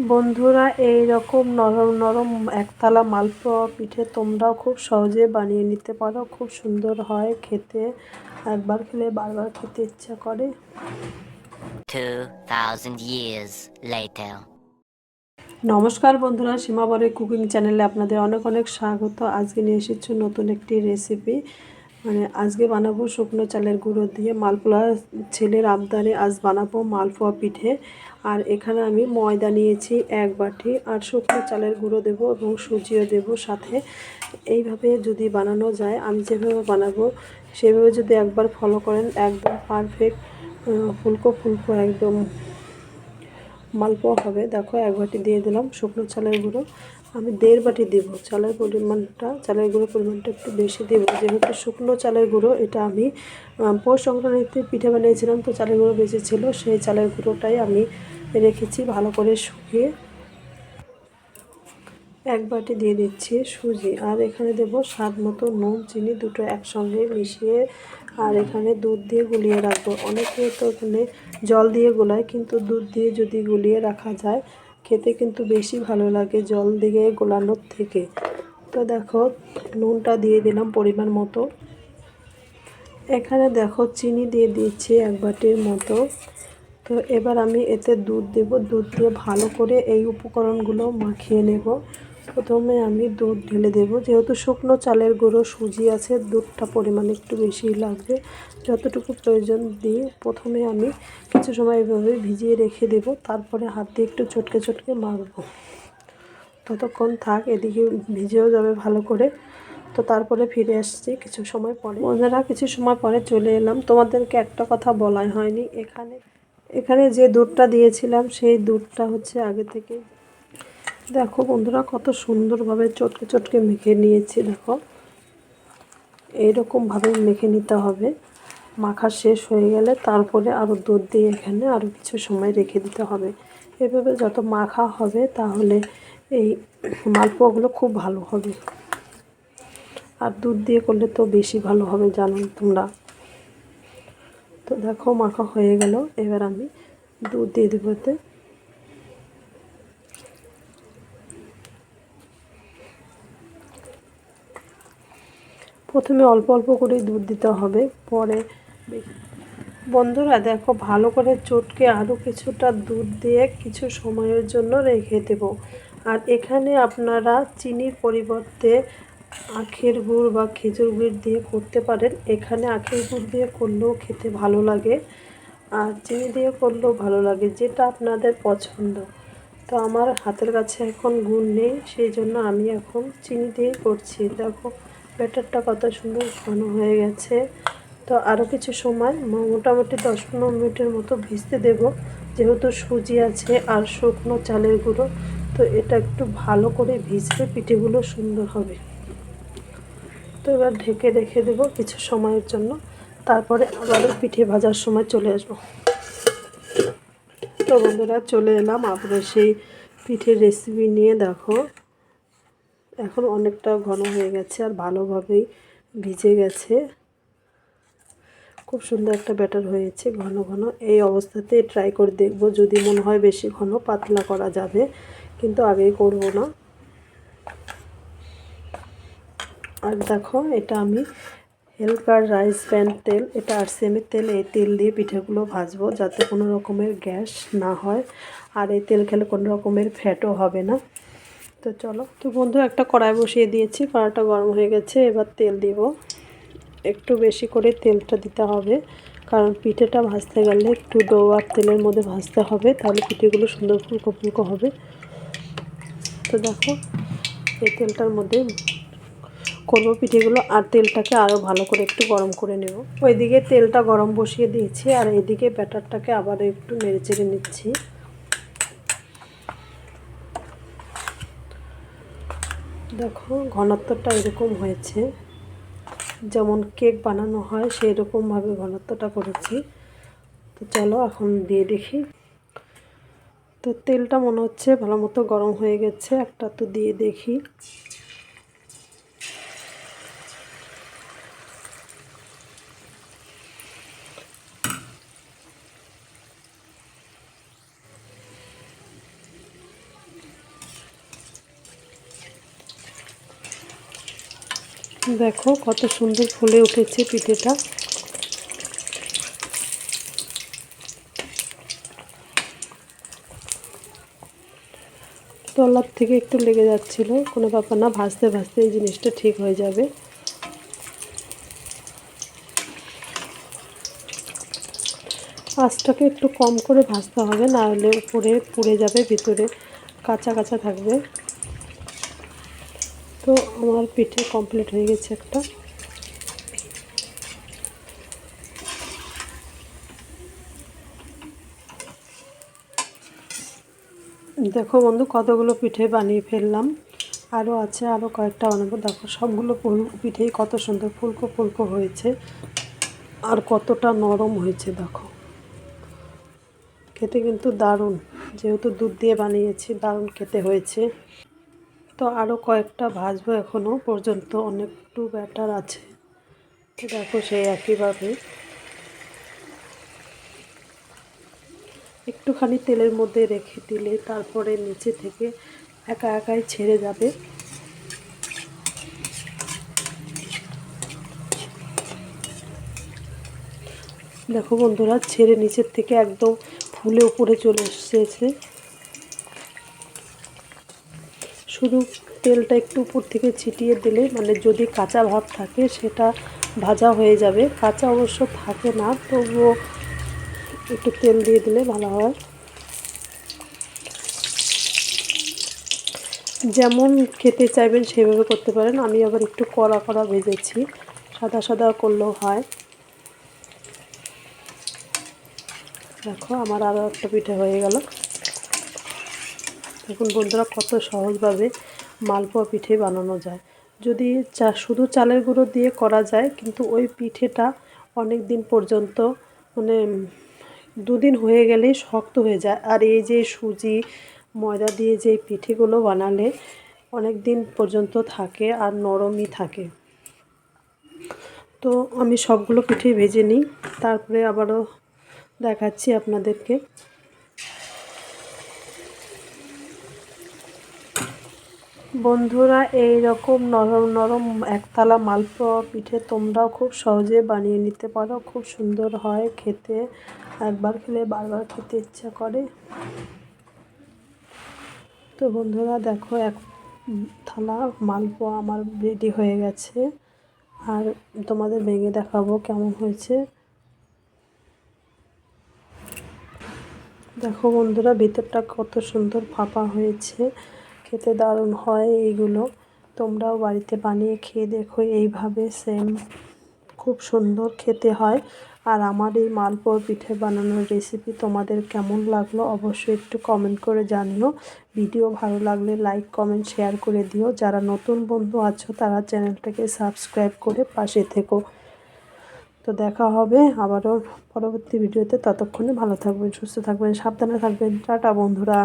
বন্ধুরা এই রকম নরম নরম একতলা মালপোয়া পিঠে তোমরাও খুব সহজে বানিয়ে নিতে পারো। খুব সুন্দর হয় খেতে। একবার খেলে বারবার খেতে ইচ্ছা করে। 2,000 years later. নমস্কার বন্ধুরা সীমাবরের কুকিং চ্যানেলে আপনাদের অনেক অনেক স্বাগত। আজকে নিয়ে এসেছি নতুন একটি রেসিপি মানে আজকে বানাবো শুকনো চালের গুঁড়ো দিয়ে মালপোয়া ছেলের আবদারে আজ বানাবো মালপোয়া পিঠে। আর এখানে আমি ময়দা নিয়েছি এক বাটি আর শুকনো চালের গুঁড়ো দেবো এবং সুজিও দেবো সাথে। এইভাবে যদি বানানো যায়, আমি যেভাবে বানাবো সেভাবে যদি একবার ফলো করেন, একদম পারফেক্ট ফুলকো ফুলকো একদম মালপোয়া হবে। দেখো এক বাটি দিয়ে দিলাম শুকনো চালের গুঁড়ো। আমি দেড় বাটি দেবো। চালের পরিমাণটা, চালের গুঁড়োর পরিমাণটা একটু বেশি দেবো। যেহেতু শুকনো চালের গুঁড়ো, এটা আমি পৌষ সংক্রান্তিতে পিঠে বানিয়েছিলাম, তো চালের গুঁড়ো বেঁচে ছিল। সেই চালের গুঁড়োটাই আমি রেখেছি ভালো করে শুকিয়ে। এক বাটি দিয়ে দিচ্ছি সুজি, আর এখানে দেব স্বাদ মতো নুন, চিনি দুটো একসঙ্গে মিশিয়ে, আর এখানে দুধ দিয়ে গুলিয়ে রাখব। অনেকে তো এখানে জল দিয়ে গোলায়, কিন্তু দুধ দিয়ে যদি গুলিয়ে রাখা যায় খেতে কিন্তু বেশি ভালো লাগে জল দিয়ে গোলানোর থেকে। তো দেখো, নুনটা দিয়ে দিলাম পরিমাণ মতো। এখানে দেখো চিনি দিয়ে দিচ্ছি এক বাটির মতো। তো এবার আমি এতে দুধ দেব। দুধ দিয়ে ভালো করে এই উপকরণগুলো মাখিয়ে নেব। প্রথমে আমি দুধ ঢেলে দেব। যেহেতু শুকনো চালের গুঁড়ো সুজি আছে, দুধটা পরিমাণ একটু বেশি লাগবে। যতটুকু প্রয়োজন দিয়ে প্রথমে আমি কিছু সময় এভাবে ভিজিয়ে রেখে দেব। তারপরে হাত দিয়ে একটু চটকে চটকে মাখবো। ততক্ষণ থাক, এদিকে ভিজেও যাবে ভালো করে। তো তারপরে ফিরে আসছি কিছু সময় পরে। ওনারা কিছু সময় পরে চলে এলাম। তোমাদেরকে একটা কথা বলাই হয়নি। এখানে এখানে যে দুধটা দিয়েছিলাম, সেই দুধটা হচ্ছে আগে থেকে দেখো বন্ধুরা, কত সুন্দরভাবে চটকে চটকে মেখে নিয়েছি, দেখো। এইরকমভাবে মেখে নিতে হবে। মাখা শেষ হয়ে গেলে তারপরে আরও দুধ দিয়ে এখানে আরও কিছু সময় রেখে দিতে হবে। এভাবে যত মাখা হবে, তাহলে এই মালপোয়াগুলো খুব ভালো হবে। আর দুধ দিয়ে করলে তো বেশি ভালো হবে, জানো তোমরা। তো দেখো, মাখা হয়ে গেল। এবার আমি দুধ দিয়ে দেবো প্রথমে অল্প অল্প করেই দুধ দিতে হবে, পরে বন্ধুরা দেখো, ভালো করে চটকে আরও কিছুটা দুধ দিয়ে কিছু সময়ের জন্য রেখে দেব। আর এখানে আপনারা চিনির পরিবর্তে আখের গুড় বা খেজুর গুড় দিয়ে করতে পারেন। এখানে আখের গুড় দিয়ে করলেও খেতে ভালো লাগে, আর চিনি দিয়ে করলেও ভালো লাগে, যেটা আপনাদের পছন্দ। তো আমার হাতের কাছে এখন গুড় নেই, সেই জন্য আমি এখন চিনি দিয়ে করছি। দেখো ব্যাটারটা কত সুন্দর ঘন হয়ে গেছে। তো আরও কিছু সময় মোটামুটি দশ পনেরো মিনিটের মতো ভিজতে দেব। যেহেতু সুজি আছে আর শুকনো চালের গুঁড়ো, তো এটা একটু ভালো করে ভিজলে পিঠেগুলো সুন্দর হবে। তো এবার ঢেকে রেখে দেবো কিছু সময়ের জন্য। তারপরে আবারও পিঠে ভাজার সময় চলে আসব। তো বন্ধুরা, চলে এলাম আপনার সেই পিঠের রেসিপি নিয়ে। দেখো এখন অনেকটা ঘন হয়ে গেছে আর ভালোভাবেই ভিজে গেছে। খুব সুন্দর একটা ব্যাটার হয়েছে ঘন ঘন। এই অবস্থাতে ট্রাই করে দেখব যদি মনে হয় বেশি ঘন পাতলা করা যাবে, কিন্তু আগেই করব না। আর দেখো, এটা আমি হেলকার রাইস প্যান তেল, এটা আরসিএমের তেল, এই তেল দিয়ে পিঠেগুলো ভাজবো যাতে কোনো রকমের গ্যাস না হয়। আর এই তেল খেলে কোনো রকমের ফ্যাটও হবে না। তো চলো। তো বন্ধু, একটা কড়াই বসিয়ে দিয়েছি। কড়াইটা গরম হয়ে গেছে, এবার তেল দিব। একটু বেশি করে তেলটা দিতে হবে, কারণ পিঠেটা ভাজতে গেলে একটু ডো আর তেলের মধ্যে ভাজতে হবে, তাহলে পিঠেগুলো সুন্দর ফুলকো ফুলকো হবে। তো দেখো, এই তেলটার মধ্যে করব পিঠেগুলো, আর তেলটাকে আরও ভালো করে একটু গরম করে নেব। ওইদিকে তেলটা গরম বসিয়ে দিয়েছি, আর এইদিকে ব্যাটারটাকে আবার একটু নেড়ে চেড়ে নিচ্ছি। দেখো, ঘনত্বটা এরকম হয়েছে। যেমন কেক বানানো হয় সেই রকমভাবে ঘনত্বটা করেছি। তো চলো এখন দিয়ে দেখি। তো তেলটা মনে হচ্ছে ভালো মতো গরম হয়ে গেছে, একটা তো দিয়ে দেখি। দেখো কত সুন্দর ফুলে উঠেছে পিঠেটা। তলার থেকে একটু লেগে যাচ্ছিল, কোনো ব্যাপার না, ভাজতে ভাজতে এই জিনিসটা ঠিক হয়ে যাবে। আঁচটাকে একটু কম করে ভাজতে হবে, না হলে উপরে পুড়ে যাবে, ভিতরে কাঁচা কাঁচা থাকবে। তো আমার পিঠে কমপ্লিট হয়ে গেছে একটা। দেখো বন্ধু, কতগুলো পিঠে বানিয়ে ফেললাম। আরও আছে আরও কয়েকটা বানাবো। দেখো, সবগুলো পিঠেই কত সুন্দর ফুলকো ফুলকো হয়েছে। আর কতটা নরম হয়েছে, দেখো। খেতে কিন্তু দারুণ। যেহেতু দুধ দিয়ে বানিয়েছি, দারুণ খেতে হয়েছে। তো আরও কয়েকটা ভাজবো এখনও পর্যন্ত, অনেকটু ব্যাটার আছে। দেখো সেই একইভাবে। একটুখানি তেলের মধ্যে রেখে দিলে তারপরে নিচে থেকে একা একাই ছেড়ে যাবে। দেখো বন্ধুরা, ছেড়ে নিচের থেকে একদম ফুলে উপরে চলে এসেছে। শুধু তেলটা একটু উপর থেকে ছিটিয়ে দিলে মানে যদি কাঁচা ভাব থাকে সেটা ভাজা হয়ে যাবে। কাঁচা অবশ্য থাকে না, তবুও একটু তেল দিয়ে দিলে ভালো হয়। যেমন খেতে চাইবেন সেভাবে করতে পারেন। আমি আবার একটু কড়া কড়া ভেজেছি, সাদা সাদা করলেও হয়। দেখো, আমার আরও একটা পিঠে হয়ে গেল। দেখুন বন্ধুরা, কত সহজভাবে মালপোয়া পিঠে বানানো যায়। যদি চা শুধু চালের গুঁড়ো দিয়ে করা যায়, কিন্তু ওই পিঠেটা অনেক দিন পর্যন্ত মানে দুদিন হয়ে গেলেই শক্ত হয়ে যায়। আর এই যে সুজি, ময়দা দিয়ে যে পিঠেগুলো বানালে অনেক দিন পর্যন্ত থাকে আর নরমই থাকে। তো আমি সবগুলো পিঠেই ভেজে নিই, তারপরে আবারও দেখাচ্ছি আপনাদেরকে। বন্ধুরা, এই রকম নরম নরম একতলা মালপোয়া পিঠে তোমরাও খুব সহজে বানিয়ে নিতে পারো। খুব সুন্দর হয় খেতে। একবার খেলে বারবার খেতে ইচ্ছা করে। তো বন্ধুরা, দেখো, এক থালা মালপোয়া আমার রেডি হয়ে গেছে। আর তোমাদের ভেঙে দেখাবো কেমন হয়েছে। দেখো বন্ধুরা, ভিতরটা কত সুন্দর ফাঁপা হয়েছে। খেতে দারুণ হয় এইগুলো। তোমরাও বাড়িতে বানিয়ে খেয়ে দেখো, এইভাবে সেম খুব সুন্দর খেতে হয়। আর আমার এই মালপোয়া পিঠে বানানোর রেসিপি তোমাদের কেমন লাগল অবশ্যই একটু কমেন্ট করে জানিও। ভিডিও ভালো লাগলে লাইক কমেন্ট শেয়ার করে দিও। যারা নতুন বন্ধু আছো, তারা চ্যানেলটাকে সাবস্ক্রাইব করে পাশে থেকো। তো দেখা হবে আবারও পরবর্তী ভিডিওতে ততক্ষণে ভালো থাকবেন, সুস্থ থাকবেন, সাবধানে থাকবেন। টাটা বন্ধুরা।